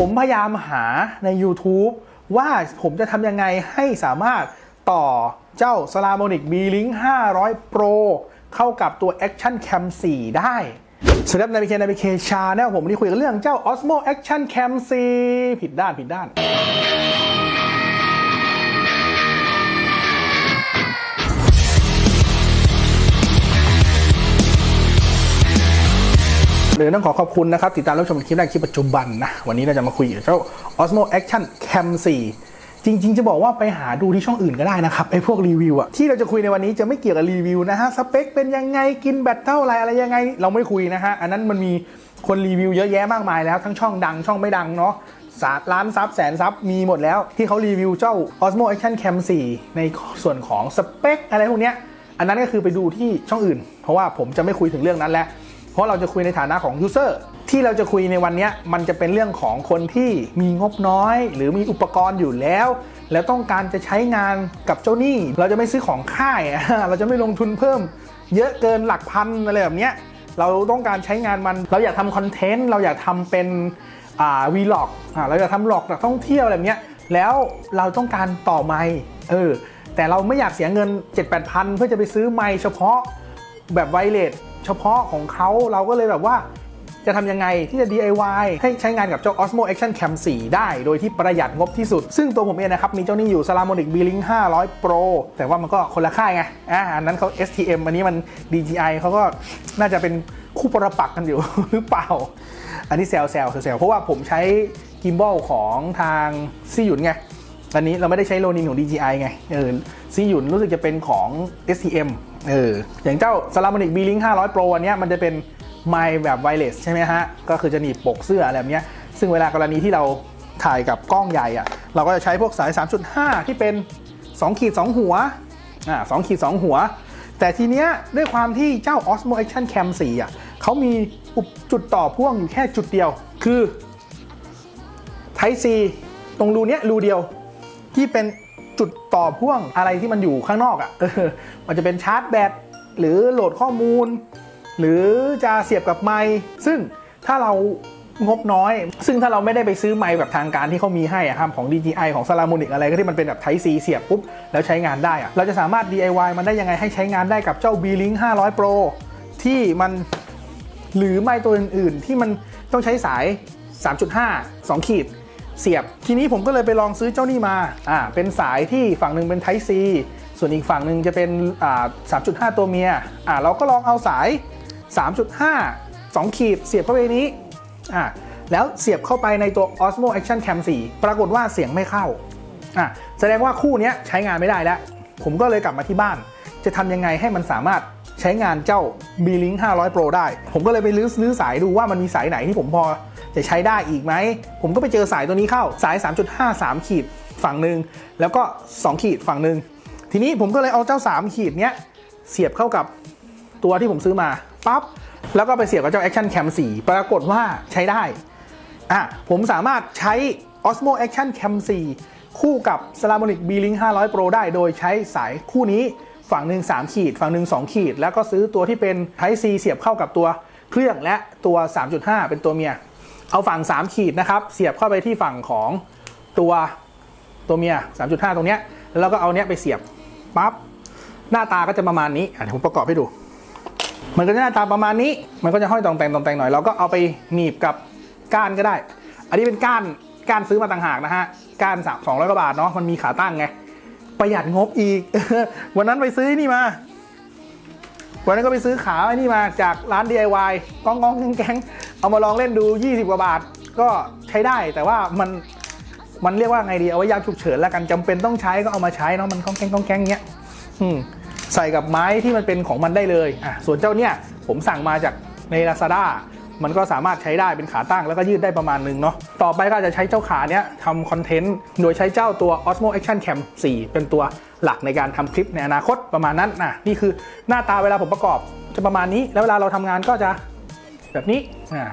ผมพยายามหาใน YouTube ว่าผมจะทำยังไงให้สามารถต่อเจ้า s l a m o n i c B-Link 500 Pro เข้ากับตัว Action Cam 4 ได้สำหรับนาวิเคนาวิเคชาแนลผมวันนี้คุยกันเรื่องเจ้า Osmo Action Cam 4 ผิดด้านผิดด้าน เดี๋ยวต้องขอขอบคุณนะครับ ติดตามรับชมคลิปแรกคลิปปัจจุบันนะ วันนี้เราจะมาคุยกับเจ้า Osmo Action Cam 4จริง ๆ จะบอกว่าไปหาดูที่ช่องอื่นก็ได้นะครับไอ้พวกรีวิวอะที่เราจะคุยในวันนี้จะไม่เกี่ยวกับรีวิวนะฮะสเปคเป็นยังไงกินแบตเท่าไหรอะไรยังไง เราไม่คุยนะฮะอันนั้นมันมีคนรีวิวเยอะแยะมากมายแล้วทั้งช่องดังช่องไม่ดังเนาะสาล้านซับแสนซับมีหมดแล้ว ที่เขารีวิวเจ้า Osmo Action Cam 4 ในส่วนของสเปคอะไรพวกเนี้ยอันนั้นก็คือไปดูที่ช่องอื่น เพราะว่าผมจะไม่คุยถึงเรื่องนั้นแล้ว เพราะเราจะคุยในฐานะของยูเซอร์ที่เราจะคุยในวันนี้มันจะเป็นเรื่องของคนที่มีงบน้อย หรือมีอุปกรณ์อยู่แล้ว แล้วต้องการจะใช้งานกับเจ้าหนี้ เราจะไม่ซื้อของค่าย เราจะไม่ลงทุนเพิ่ม เยอะเกินหลักพันอะไรแบบนี้เราต้องการใช้งานมันเราอยากทำคอนเทนต์เราอยากทำเป็นวีล็อกเราอยากทำหลอกนักท่องเที่ยวอะไรแบบเนี้ยแล้วเราต้องการต่อไมค์เออแต่เราไม่อยากเสียเงิน 7-8พันเพื่อจะไปซื้อไมค์เฉพาะแบบไวเลส เฉพาะของเขาเราก็เลยแบบว่าจะทำยังไงที่จะ DIY ให้ใช้งานกับเจ้า Osmo Action Cam 4 ได้ โดยที่ประหยัดงบที่สุด ซึ่งตัวผมเองนะครับ มีเจ้านี่อยู่ Salamonic B-Link 500 Pro แต่ว่ามันก็คนละค่ายไงอ่าอันนั้นเขา STM อันนี้มัน DJI เขาก็น่าจะเป็นคู่ปรปักกันอยู่ หรือเปล่า อันนี้แซวแซวแซวเพราะว่าผมใช้กิมบอลของทางซีหยุนไง อันนี้เราไม่ได้ใช้โลนินของ DJI ไงเออ ซีหยุนรู้สึกจะเป็นของ STM เอออย่างเจ้า Salamonic B-Link 500 Pro อันเนี้ยมันจะเป็นไมค์แบบไวเลสใช่ไหมฮะ ก็คือจะหนีบปกเสื้ออะไรแบบเนี้ยซึ่งเวลากรณีที่เราถ่ายกับกล้องใหญ่อะเราก็จะใช้พวกสาย 3.5 ที่เป็น2ขีด2หัวอ่า2ขีด2หัว แต่ทีเนี้ยด้วยความที่เจ้า Osmo Action Cam 4อะเขามีอุปจุดต่อพ่วงอยู่แค่จุดเดียว คือ Type C ตรงรูเนี้ยรูเดียวที่เป็น จุดต่อพ่วงอะไรที่มันอยู่ข้างนอกอะ่ะมันจะเป็นชาร์จแบตหรือโหลดข้อมูล หรือจะเสียบกับไมค์ซึ่งถ้าเรางบน้อย ซึ่งถ้าเราไม่ได้ไปซื้อไมค์แบบทางการที่เขามีให้อะครับของ DJI ของ Salamonic อะไรก็ที่มันเป็นแบบ Type C เสียบปุ๊บ แล้วใช้งานได้อะเราจะสามารถ DIY มันได้ยังไงให้ใช้งานได้กับเจ้า B-Link 500 Pro ที่มันหรือไมค์ตัวอื่น ๆ ที่มันต้องใช้สาย 3.5 2 ขีด เสียบ ทีนี้ผมก็เลยไปลองซื้อเจ้านี่มาอ่าเป็นสายที่ฝั่งหนึ่งเป็น Type C ส่วนอีกฝั่งหนึ่งจะเป็นอ่า3.5 ตัวเมียอ่าเราก็ลองเอาสาย 3.5 2 ขีดเสียบเข้าไปนี้อ่าแล้วเสียบเข้าไปในตัว Osmo Action Cam 4 ปรากฏว่าเสียงไม่เข้าอะแสดงว่าคู่นี้ใช้งานไม่ได้แล้ว ผมก็เลยกลับมาที่บ้าน จะทำยังไงให้มันสามารถใช้งานเจ้า B-Link 500 Pro ได้ ผมก็เลยไปลื้อลื้อสายดูว่ามันมีสายไหนที่ผมพอ จะใช้ได้อีกไหม ผมก็ไปเจอสายตัวนี้เข้าสาย 3.5 3 ขีดฝั่งหนึ่งแล้วก็ 2 ขีดฝั่งหนึ่งทีนี้ผมก็เลยเอาเจ้า 3 ขีดเนี้ยเสียบเข้ากับตัวที่ผมซื้อมาปั๊บแล้วก็ไปเสียบกับเจ้า Action Cam 4 ปรากฏว่าใช้ได้อะผมสามารถใช้ Osmo Action Cam 4 คู่กับ Salamonic B-Link 500 Pro ได้โดยใช้สายคู่นี้ฝั่งหนึ่ง3ขีด ฝั่งหนึ่ง2ขีด แล้วก็ซื้อตัวที่เป็น Type C เสียบเข้ากับตัวเครื่องและตัว 3.5 เป็นตัวเมีย เอาฝั่ง 3 ขีดนะครับ เสียบเข้าไปที่ฝั่งของตัวตัวเมีย 3.5 ตรงเนี้ยแล้วเราก็เอาเนี้ยไปเสียบปั๊บหน้าตาก็จะประมาณนี้อะเดี๋ยวผมประกอบให้ดู มันก็จะหน้าตาประมาณนี้ มันก็จะห้อยตองแต่งตองแต่งหน่อยเราก็เอาไปหนีบกับก้านก็ได้ อันนี้เป็นก้านก้านซื้อมาต่างหากนะฮะก้านสามสองร้อยกว่าบาทเนาะมันมีขาตั้งไงประหยัดงบอีก วันนั้นไปซื้อนี่มา วันนั้นก็ไปซื้อขาไอ้นี่มาจากร้าน DIY กองกองแกงๆ เอามาลองเล่นดู 20 กว่าบาทก็ใช้ได้แต่ว่ามันมันเรียกว่าไงดีเอาไว้ยามฉุกเฉินแล้วกันจำเป็นต้องใช้ก็เอามาใช้เนาะมันก้องแกงก้องแกงเงี้ยอืมใส่กับไม้ที่มันเป็นของมันได้เลยอะส่วนเจ้าเนี่ยผมสั่งมาจากใน Lazada มันก็สามารถใช้ได้เป็นขาตั้งแล้วก็ยืดได้ประมาณนึงเนาะต่อไปก็จะใช้เจ้าขาเนี้ยทำคอนเทนต์โดยใช้เจ้าตัว Osmo Action Cam 4 เป็นตัวหลักในการทำคลิปในอนาคตประมาณนั้นนะนี่คือหน้าตาเวลาผมประกอบจะประมาณนี้ แล้วเวลาเราทำงานก็จะแบบนี้ อ่า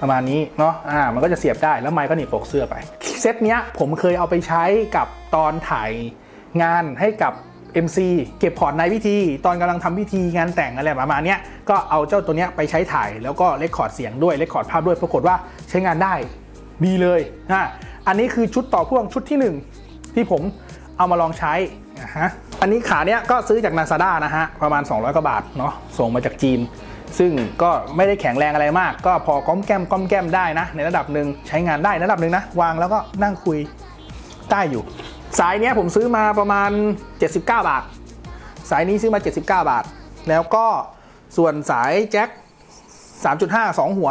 ประมาณนี้เนาะอ่ามันก็จะเสียบได้แล้วไมค์ก็หนีบปกเสื้อไป เซตเนี้ยผมเคยเอาไปใช้กับตอนถ่ายงานให้กับ MC เก็บพอร์ตในพิธี ตอนกำลังทำพิธีงานแต่งอะไรประมาณเนี้ยก็เอาเจ้าตัวเนี้ยไปใช้ถ่ายแล้วก็เลคคอร์ดเสียงด้วยเลคคอร์ดภาพด้วยปรากฏว่าใช้งานได้ดีเลยอะอันนี้คือชุดต่อพ่วงชุดที่หนึ่งที่ผมเอามาลองใช้นะฮะอันนี้ขาเนี้ยก็ซื้อจาก Lazada นะฮะประมาณ 200กว่าบาทเนาะส่งมาจากจีน ซึ่งก็ไม่ได้แข็งแรงอะไรมาก ก็พอก้อมแก้มก้อมแก้มได้นะ ในระดับหนึ่งใช้งานได้ในระดับหนึ่งนะ วางแล้วก็นั่งคุยได้อยู่ สายนี้ผมซื้อมาประมาณ 79 บาท สายนี้ซื้อมา 79 บาท แล้วก็ส่วนสายแจ็ค3.5 2 หัว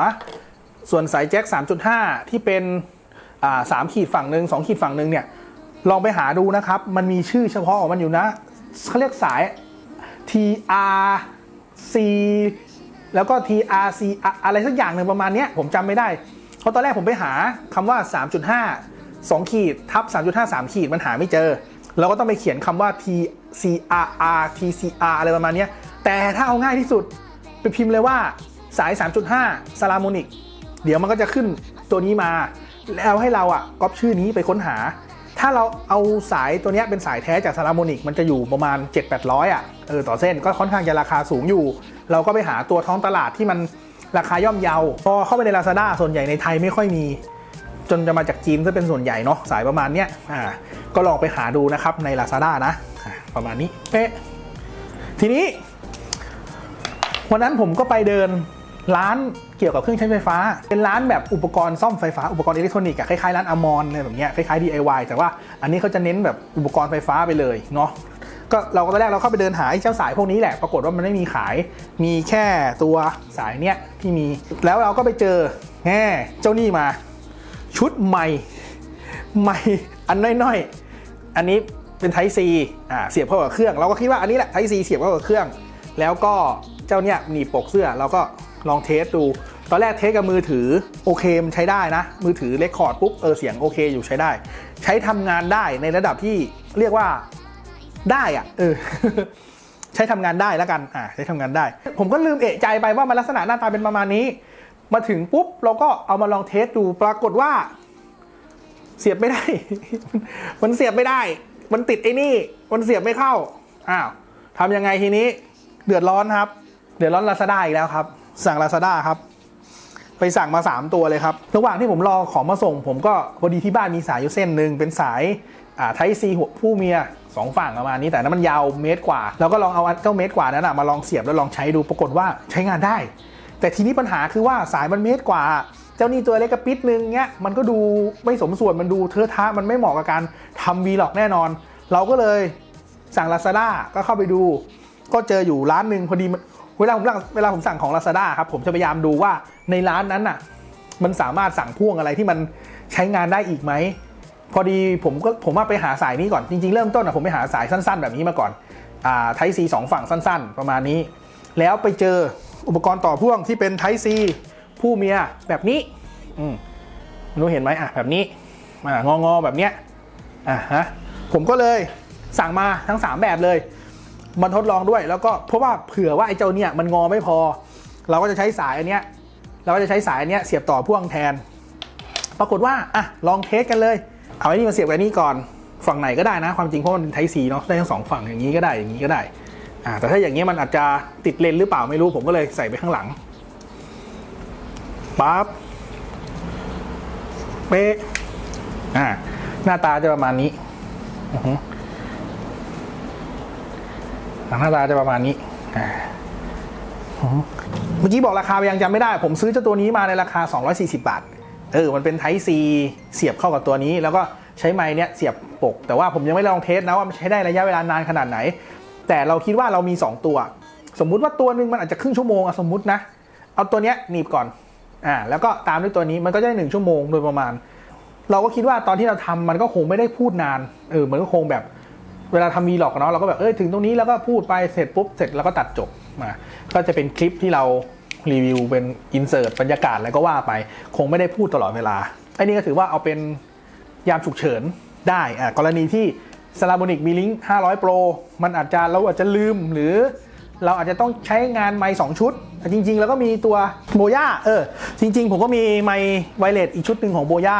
ส่วนสายแจ็ค3.5 ที่เป็นอ่า3ขีดฝั่งหนึ่ง2ขีดฝั่งหนึ่งเนี่ยลองไปหาดูนะครับ มันมีชื่อเฉพาะของมันอยู่นะเขาเรียกสาย TRC แล้วก็ TRC อะไรสักอย่างหนึ่งประมาณนี้ผมจำไม่ได้ เพราะตอนแรกผมไปหาคำว่า 3.5 2 ขีดทับ 3.5 3 ขีดมันหาไม่เจอ เราก็ต้องไปเขียนคำว่า TCRR TCR อะไรประมาณนี้แต่ถ้าเอาง่ายที่สุด ไปพิมพ์เลยว่าสาย 3.5 s a l a m o n i c เดี๋ยวมันก็จะขึ้นตัวนี้มา แล้วให้เราอะก๊อปชื่อนี้ไปค้นหา ถ้าเราเอาสายตัวนี้เป็นสายแท้จาก s a l a m o n i c มันจะอยู่ประมาณ 7-800 อะเออต่อเส้นก็ค่อนข้างจะราคาสูงอยู่ เราก็ไปหาตัวท้องตลาดที่มันราคาย่อมเยา พอเข้าไปใน Lazada ส่วนใหญ่ในไทยไม่ค่อยมี จนจะมาจากจีนซะเป็นส่วนใหญ่เนาะสายประมาณเนี้ยอ่าก็ลองไปหาดูนะครับใน Lazada นะประมาณนี้เป๊ะทีนี้ วันนั้นผมก็ไปเดินร้าน เกี่ยวกับเครื่องใช้ไฟฟ้า เป็นร้านแบบอุปกรณ์ซ่อมไฟฟ้า อุปกรณ์อิเล็กทรอนิกส์อะคล้ายๆร้านอมรอะไรแบบเนี้ยคล้ายๆ DIY แต่ว่าอันนี้เขาจะเน้นแบบอุปกรณ์ไฟฟ้าไปเลยเนาะก็เราก็ตอนแรกเราเข้าไปเดินหาเจ้าสายพวกนี้แหละ ปรากฏว่ามันไม่มีขาย มีแค่ตัวสายเนี้ยที่มี แล้วเราก็ไปเจอแง่เจ้านี่มา ชุดใหม่ใหม่อันน้อยๆ อันนี้เป็นไทซีอ่าเสียบเข้ากับเครื่อง เราก็คิดว่าอันนี้แหละไทซีเสียบเข้ากับเครื่อง แล้วก็เจ้าเนี่ยหนีบปกเสื้อเราก็ ลองเทสดู ตอนแรกเทสกับมือถือโอเคมันใช้ได้นะ มือถือเลคคอร์ดปุ๊บเออเสียงโอเคอยู่ใช้ได้ ใช้ทำงานได้ในระดับที่เรียกว่าได้อะเออใช้ทำงานได้แล้วกันอ่าใช้ทำงานได้ ผมก็ลืมเอะใจไปว่ามันลักษณะหน้าตาเป็นประมาณนี้ มาถึงปุ๊บเราก็เอามาลองเทสดูปรากฏว่า เสียบไม่ได้ มันเสียบไม่ได้ มันติดไอ้นี่ มันเสียบไม่เข้าอ้าวทำยังไงทีนี้ เดือดร้อนครับ เดือดร้อนลาซาด้าอีกแล้วครับ สั่งลาซาด้าครับ ไปสั่งมา 3 ตัวเลยครับ ระหว่างที่ผมรอของมาส่ง ผมก็พอดีที่บ้านมีสายอยู่เส้นหนึ่งเป็นสายไทซีหัวผู้เมียสองฝั่งประมาณนี้แต่นั้นมันยาวเมตรกว่าเราก็ลองเอาเจ้าเมตรกว่านั้นนะมาลองเสียบแล้วลองใช้ดูปรากฏว่าใช้งานได้ แต่ทีนี้ปัญหาคือว่าสายมันเมตรกว่า เจ้านี่ตัวเล็กกระปิดนึงเงี้ยมันก็ดูไม่สมส่วนมันดูเทอะทะมันไม่เหมาะกับการทำวีล็อกแน่นอน เราก็เลยสั่ง Lazada ก็เข้าไปดู ก็เจออยู่ร้านหนึ่งพอดีมัน เวลาผมสั่งเวลาผมสั่งของ Lazada ครับผมจะพยายามดูว่าในร้านนั้นน่ะมันสามารถสั่งพ่วงอะไรที่มันใช้งานได้อีกไหมพอดีผมก็ผมว่าไปหาสายนี้ก่อนจริง ๆ เริ่มต้นอะผมไปหาสายสั้น ๆ แบบนี้มาก่อนอ่าไทซีสองฝั่งสั้น ๆ ประมาณนี้ แล้วไปเจออุปกรณ์ต่อพ่วงที่เป็นไทซีผู้เมียแบบนี้อืมรู้เห็นไหมอะแบบนี้อ่างองอๆแบบเนี้ยอะฮะผมก็เลยสั่งมาทั้ง 3 แบบเลย มันทดลองด้วย แล้วก็เพราะว่าเผื่อว่าไอ้เจ้าเนี่ยมันงอไม่พอ เราก็จะใช้สายอันเนี้ยเราก็จะใช้สายอันเนี้ยเสียบต่อพ่วงแทน ปรากฏว่าอะลองเทสกันเลย เอาไอ้นี่มาเสียบกับอันนี้ก่อนฝั่งไหนก็ได้นะ ความจริงเพราะมันไทซีเนาะได้ทั้งสองฝั่งอย่างนี้ก็ได้อย่างนี้ก็ได้อ่าแต่ถ้าอย่างนี้ยมันอาจจะติดเลนหรือเปล่าไม่รู้ผมก็เลยใส่ไปข้างหลังปั๊บเป๊ะอ่าหน้าตาจะประมาณนี้ อือฮึหน้าตาจะประมาณนี้เมื่อกี้บอกราคายังจำไม่ได้ ผมซื้อเจ้าตัวนี้มาในราคา 240 บาท เออ มันเป็นไทซีเสียบเข้ากับตัวนี้ แล้วก็ใช้ไม้เนี่ยเสียบปก แต่ว่าผมยังไม่ได้ลองเทสนะว่ามันใช้ได้ระยะเวลานานขนาดไหน แต่เราคิดว่าเรามี 2 ตัว สมมุติว่าตัวหนึงมันอาจจะครึ่งชั่วโมงอะสมมุตินะ เอาตัวเนี้ยหนีบก่อน อ่า แล้วก็ตามด้วยตัวนี้ มันก็จะได้หนึ่งชั่วโมงโดยประมาณ เราก็คิดว่าตอนที่เราทำมันก็คงไม่ได้พูดนาน เออ มันก็คงแบบ เวลาทำวีล็อกเนาะเราก็แบบเอ้ยถึงตรงนี้แล้วก็พูดไปเสร็จปุ๊บเสร็จแล้วก็ตัดจบมาก็จะเป็นคลิปที่เรารีวิวเป็นอินเสิร์ตบรรยากาศอะไรก็ว่าไป คงไม่ได้พูดตลอดเวลาไอ้นี่ก็ถือว่าเอาเป็นยามฉุกเฉินได้อะกรณีที่ s a l a m o n i c มีลิงก์500 Pro มันอาจจะเราอาจจะลืมหรือเราอาจจะต้องใช้งานไมค์สองชุดแต่จริง ๆ แล้วก็มีตัวโบย่าเออจริง ๆ ผมก็มีไมค์ไวเลสอีกชุดหนึ่งของโบย่า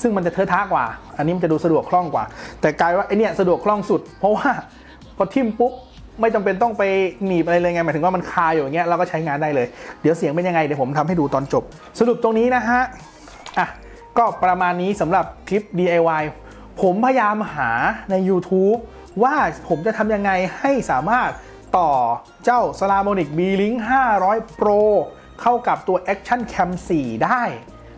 ซึ่งมันจะเทอะทะกว่า อันนี้มันจะดูสะดวกคล่องกว่า แต่กลายว่าไอเนี้ยสะดวกคล่องสุด เพราะว่าพอทิมปุ๊บไม่จำเป็นต้องไปหนีบอะไรเลยไงหมายถึงว่ามันคาอยู่อย่างเงี้ยเราก็ใช้งานได้เลย เดี๋ยวเสียงเป็นยังไงเดี๋ยวผมทำให้ดูตอนจบ สรุปตรงนี้นะฮะอะก็ประมาณนี้สำหรับคลิป DIY ผมพยายามหาใน YouTube ว่าผมจะทำยังไงให้สามารถต่อเจ้า s l a m o n i c B-Link 500 Pro เข้ากับตัว Action Cam 4 ได้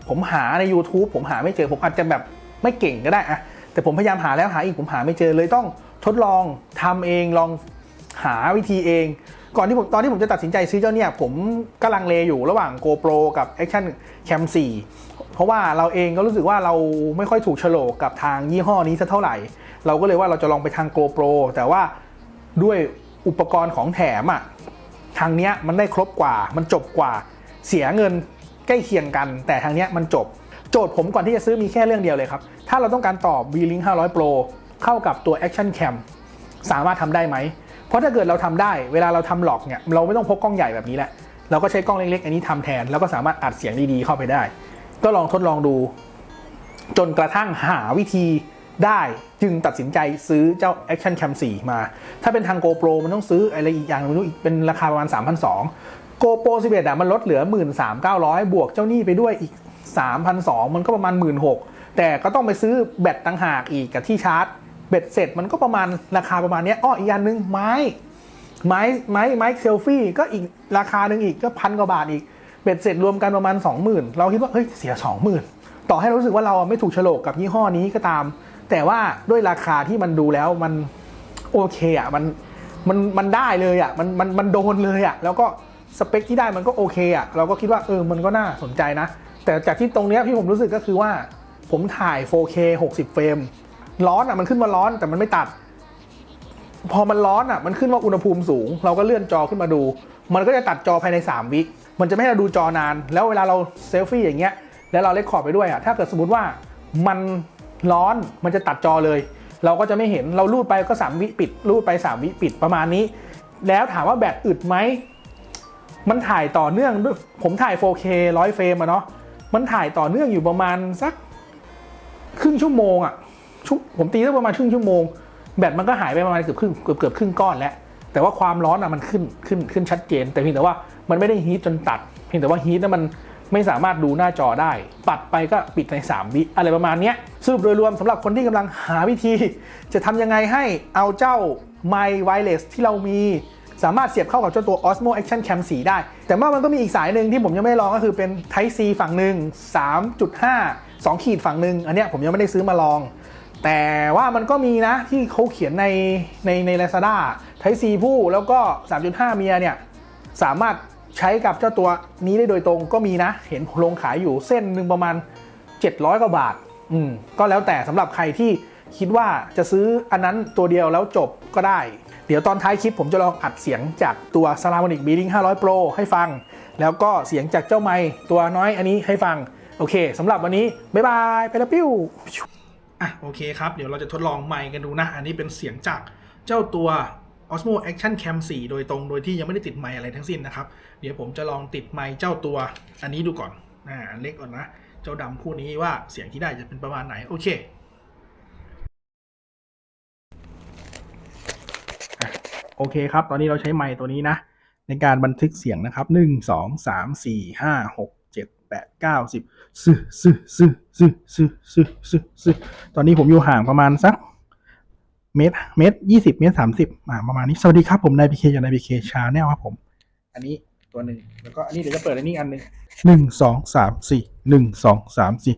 ผมหาใน YouTube ผมหาไม่เจอ ผมอาจจะแบบไม่เก่งก็ได้อะแต่ผมพยายามหาแล้วหาอีกผมหาไม่เจอเลยต้องทดลองทำเองลองหาวิธีเอง ก่อนที่ผมตอนที่ผมจะตัดสินใจซื้อเจ้าเนี่ย ผมกำลังเลอยู่ระหว่าง GoPro กับ Action Cam 4 เพราะว่าเราเองก็รู้สึกว่าเราไม่ค่อยถูกโฉลกกับทางยี่ห้อนี้สักเท่าไหร่ เราก็เลยว่าเราจะลองไปทาง GoPro แต่ว่าด้วยอุปกรณ์ของแถมอะทางเนี้ยมันได้ครบกว่ามันจบกว่าเสียเงิน ใกล้เคียงกัน แต่ทางเนี้ยมันจบ โจทย์ผมก่อนที่จะซื้อมีแค่เรื่องเดียวเลยครับ ถ้าเราต้องการตอบ V-Link 500 Pro เข้ากับตัว Action Cam สามารถทำได้ไหม เพราะถ้าเกิดเราทำได้ เวลาเราทำหลอกเนี่ยเราไม่ต้องพกกล้องใหญ่แบบนี้แหละ เราก็ใช้กล้องเล็กๆ อันนี้ทำแทน แล้วก็สามารถอัดเสียงดีๆเข้าไปได้ ก็ลองทดลองดู จนกระทั่งหาวิธี ได้จึงตัดสินใจซื้อเจ้า Action Cam 4 มา ถ้าเป็นทาง GoPro มันต้องซื้ออะไรอีกอย่างไม่รู้อีกเป็นราคาประมาณ 3,200 GoPro 11อะมันลดเหลือ 13,900 บวกเจ้าหนี้ไปด้วยอีก 3,200 มันก็ประมาณ 16,000 แต่ก็ต้องไปซื้อแบตต่างหากอีกกับที่ชาร์จเบ็ดเสร็จมันก็ประมาณราคาประมาณนี้อ้ออีกอย่างหนึ่งไม้ไม้ไม้ไม้เซลฟี่ก็อีกราคาหนึ่งอีกก็พันกว่าบาทอีกเบ็ดเสร็จรวมกันประมาณ 20,000 เราคิดว่าเฮ้ยเสีย 20,000 ต่อให้รารู้สึกว่าเราไม่ถูกโฉลกกับยี่ห้อนี้ก็ตาม แต่ว่าด้วยราคาที่มันดูแล้วมันโอเคอะมันมันมันได้เลยอะมันมันมันโดนเลยอะแล้วก็สเปคที่ได้มันก็โอเคอะเราก็คิดว่าเออมันก็น่าสนใจนะ แต่จากที่ตรงเนี้ยที่ผมรู้สึกก็คือว่า ผมถ่าย 4K 60 เฟรมร้อนอะมันขึ้นมาร้อนแต่มันไม่ตัด พอมันร้อนอะมันขึ้นว่าอุณหภูมิสูง เราก็เลื่อนจอขึ้นมาดู มันก็จะตัดจอภายใน 3 วิมันจะไม่ให้เราดูจอนาน แล้วเวลาเราเซลฟี่อย่างเงี้ยแล้วเราเลคคอร์ดไปด้วยอะถ้าเกิดสมมติว่ามัน ร้อนมันจะตัดจอเลย เราก็จะไม่เห็นเราลูดไปก็3วิปิดลูดไป3วิปิดประมาณนี้ แล้วถามว่าแบตอึดไหมมันถ่ายต่อเนื่องด้วยผมถ่าย 4K 100เฟรมอะเนาะมันถ่ายต่อเนื่องอยู่ประมาณสักครึ่งชั่วโมงอะชุผมตีได้ประมาณครึ่งชั่วโมง แบตมันก็หายไปประมาณเกือบครึ่งเกือบเกือบครึ่งก้อนแล้วแต่ว่าความร้อนอะมันขึ้นขึ้นขึ้นชัดเจน แต่เพียงแต่ว่ามันไม่ได้ฮีทจนตัดเพียงแต่ว่าฮีทนั้นมัน ไม่สามารถดูหน้าจอได้ ปัดไปก็ปิดใน 3 วิอะไรประมาณนี้สรุปโดยรวมสำหรับคนที่กำลังหาวิธี จะทำยังไงให้เอาเจ้าไมค์ไวเลสที่เรามีสามารถเสียบเข้ากับเจ้าตัว Osmo Action Cam 4 ได้ แต่ว่ามันก็มีอีกสายหนึ่งที่ผมยังไม่ลองก็คือเป็น Type C ฝั่งหนึ่ง3.5 2 ขีดฝั่งหนึ่งอันเนี้ยผมยังไม่ได้ซื้อมาลอง แต่ว่ามันก็มีนะที่เขาเขียนในในใน Lazada Type C ผู้แล้วก็ 3.5 เมียเนี่ยสามารถ ใช้กับเจ้าตัวนี้ได้โดยตรงก็มีนะ เห็นลงขายอยู่เส้นหนึ่งประมาณ 700 กว่าบาท อืม ก็แล้วแต่สำหรับใครที่คิดว่าจะซื้ออันนั้นตัวเดียวแล้วจบก็ได้ เดี๋ยวตอนท้ายคลิปผมจะลองอัดเสียงจากตัว s a l a m o n i c B-Link 500 Pro ให้ฟัง แล้วก็เสียงจากเจ้าไมค์ตัวน้อยอันนี้ให้ฟัง โอเคสำหรับวันนี้ บ๊ายบาย ไปแล้วปิ้วอะโอเคครับ เดี๋ยวเราจะทดลองไมค์กันดูนะ อันนี้เป็นเสียงจากเจ้าตัว Osmo Action Cam 4 โดยตรง โดยที่ยังไม่ได้ติดไมค์อะไรทั้งสิ้นนะครับ เดี๋ยวผมจะลองติดไมค์เจ้าตัว อันนี้ดูก่อนอ่าเล็กก่อนนะ เจ้าดำคู่นี้ว่าเสียงที่ได้จะเป็นประมาณไหน โอเคโอเคครับ ตอนนี้เราใช้ไมค์ตัวนี้นะ ในการบันทึกเสียงนะครับหนึ่งสองสามสี่ห้าหกเจ็ดแปดเก้าสิบซึซึซึซึซึซึซึซึตอนนี้ผมอยู่ห่างประมาณสัก เมตรเมตรยี่สิบเมตรสามสิบอ่าประมาณนี้ สวัสดีครับผมนายพีเคจากนายพีเคชาแนลครับผม อันนี้ตัวหนึ่งแล้วก็อันนี้เดี๋ยวจะเปิดอันนี้อันหนึ่งหนึ่งสองสามสี่หนึ่งสองสามสี่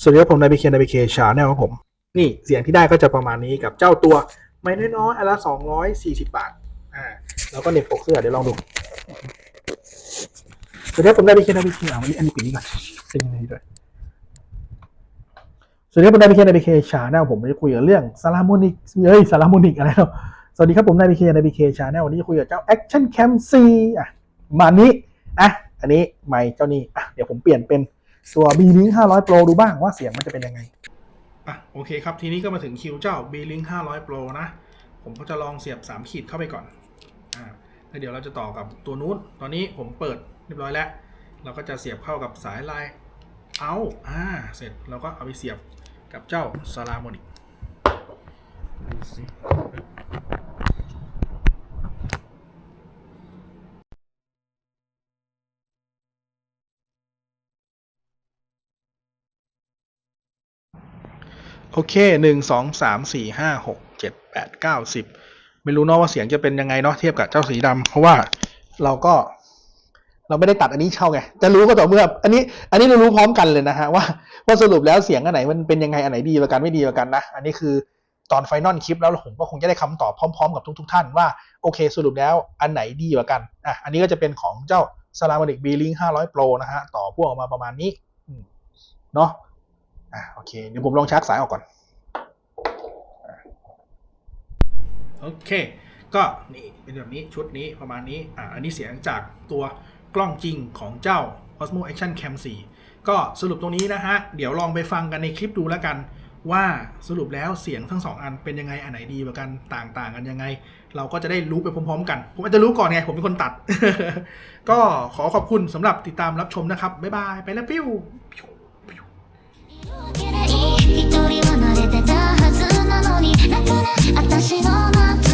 สวัสดีครับผมนายพีเคนายพีเคชาแนลครับผม นี่เสียงที่ได้ก็จะประมาณนี้กับเจ้าตัวไม่น้อยๆอันละสองร้อยสี่สิบบาทอ่าแล้วก็เน็บปกเสื้อเดี๋ยวลองดูสวัสดีครับผมนายพีเคนายพีเคอ่าวันนี้อันนี้ปิดนี่ก่อนเป็นยังไงด้วย สวัสดีครับผมนายพีเคนายพีเคชาแนลผมจะคุยกับเรื่องซาลาโมนิกเอ้ยซาลาโมนิกอะไรครับสวัสดีครับผมนายพีเคนายพีเคชาแนลวันนี้จะคุยกับเจ้า Action Cam 4อะมานี้อะอันนี้ไม่เจ้านี้อะเดี๋ยวผมเปลี่ยนเป็นตัว B Link 500 Pro ดูบ้างว่าเสียงมันจะเป็นยังไงอะโอเคครับทีนี้ก็มาถึงคิวเจ้า B Link 500 Pro นะ ผมก็จะลองเสียบ 3 ขีดเข้าไปก่อนอ่าแล้วเดี๋ยวเราจะต่อกับตัวนู้นตอนนี้ผมเปิดเรียบร้อยแล้ว เราก็จะเสียบเข้ากับสายไลายเอาอ่า เสร็จเราก็เอาไปเสียบ กับเจ้าซาลามอนิกโอเคหนึ่งสองสามสี่ห้าหกเจ็ดแปดเก้าสิบไม่รู้เนาะว่าเสียงจะเป็นยังไงเนาะเทียบกับเจ้าสีดำเพราะว่าเราก็ เราไม่ได้ตัดอันนี้เช่าไง จะรู้ก็ต่อเมื่อ อันนี้ อันนี้เรารู้พร้อมกันเลยนะฮะว่าว่าสรุปแล้วเสียงอันไหนมันเป็นยังไงอันไหนดีกว่ากันไม่ดีกว่ากันนะ อันนี้คือตอนไฟนอลคลิปแล้วผมก็คงจะได้คำตอบพร้อม ๆ กับทุก ๆ ท่านว่าโอเค สรุปแล้วอันไหนดีกว่ากันอะอันนี้ก็จะเป็นของเจ้า s l a m o n i c B Link 500 Pro นะฮะต่อพวงออกมาประมาณนี้เนาะอะโอเคเดี๋ยวผมลองชักสายออกก่อนโอเค ก็นี่เป็นแบบนี้ชุดนี้ประมาณนี้อ่าอันนี้เสียงจากตัว กล้องจริงของเจ้า Osmo Action Cam 4 ก็สรุปตรงนี้นะฮะ เดี๋ยวลองไปฟังกันในคลิปดูแล้วกัน ว่าสรุปแล้วเสียงทั้ง 2 อันเป็นยังไง อันไหนดีกว่ากันต่างๆ กันยังไง เราก็จะได้รู้ไปพร้อมๆ กัน ผมอาจจะรู้ก่อนไง ผมเป็นคนตัด ก็ขอขอบคุณสำหรับติดตามรับชมนะครับ บ๊ายบาย ไปแล้วปิ้ว私の夏